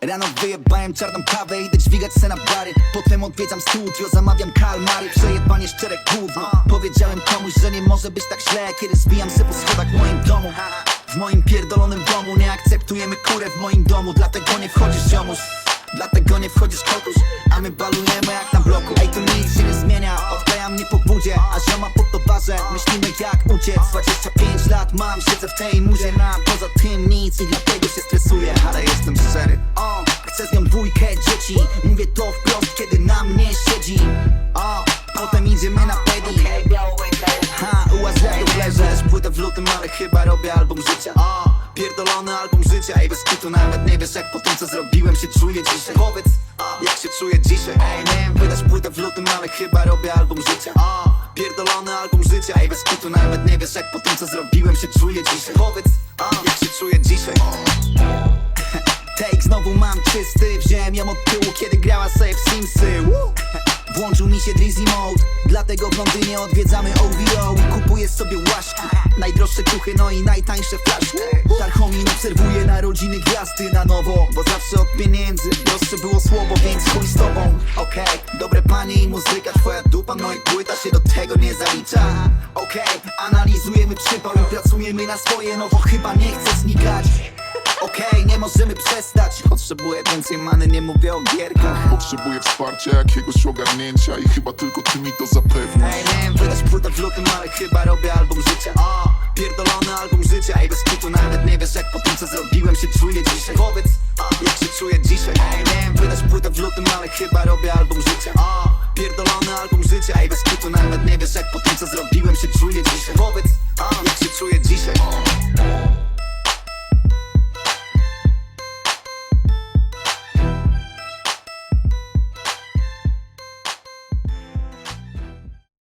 Rano wyjebałem czarną kawę, idę dźwigać se na bary. Potem odwiedzam studio, zamawiam kalmary. Przejebanie szczere gówno. Powiedziałem komuś, że nie może być tak źle Kiedy zbijam se po schodach w moim domu. W moim pierdolonym domu Nie akceptujemy kurę w moim domu. Dlatego nie wchodzisz ziomuś. Dlatego nie wchodzisz kotuś A my balujemy jak na bloku. Ej, tu nic się nie zmienia. Odklejam mnie po budzie. A zioma pod towarze Myślimy jak uciec. 25 lat mam, siedzę w tej muzie. Na poza tym nic i dlatego się stresuję dzieci Mówię to wprost, kiedy na mnie siedzi. O, Potem idziemy na pedi Ha, jak leżę Płytę w lutym, ale chyba robię album życia. O, Pierdolony album życia. Ej, bez kitu nawet nie wiesz jak po tym co zrobiłem się czuję dzisiaj. Powiedz, jak się czuję dzisiaj? Ej, miałem wydać płytę w lutym, ale chyba robię album życia. O, Pierdolony album życia. Ej, bez kitu nawet nie wiesz jak po tym co zrobiłem się czuję dzisiaj. Powiedz, jak się czuję dzisiaj Take znowu mam czysty Wziąłem ją od tyłu, kiedy grała sobie w Simsy! Włączył mi się Drizzy Mode Dlatego w Londynie odwiedzamy OVO kupuję sobie łaszki Najdroższe kuchy, no i najtańsze flaszki. Tarchomin obserwuje narodziny gwiazdy na nowo Bo zawsze od pieniędzy Droższe było słowo, więc chuj z tobą. Okej, dobre panie i muzyka Twoja dupa, no i płyta się do tego nie zalicza. Okej, analizujemy przypał i pracujemy na swoje No bo chyba nie chcę znikać Okej, okay, nie możemy przestać. Potrzebuję więcej many, nie mówię o gierkach. Potrzebuję wsparcia, jakiegoś ogarnięcia I chyba tylko ty mi to zapewnisz. Ej, nie wiem, wydać płytę w lutym, ale chyba robię album życia. O, Pierdolony album życia. I bez kitu nawet nie wiesz Jak po tym co zrobiłem się czuję dzisiaj. Powiedz, o, jak się czuję dzisiaj. Ej, nie wiem, wydać płytę w lutym, ale chyba robię album życia. O, Pierdolony album życia. I bez kitu nawet nie wiesz Jak po tym co zrobiłem się czuję dzisiaj. Powiedz,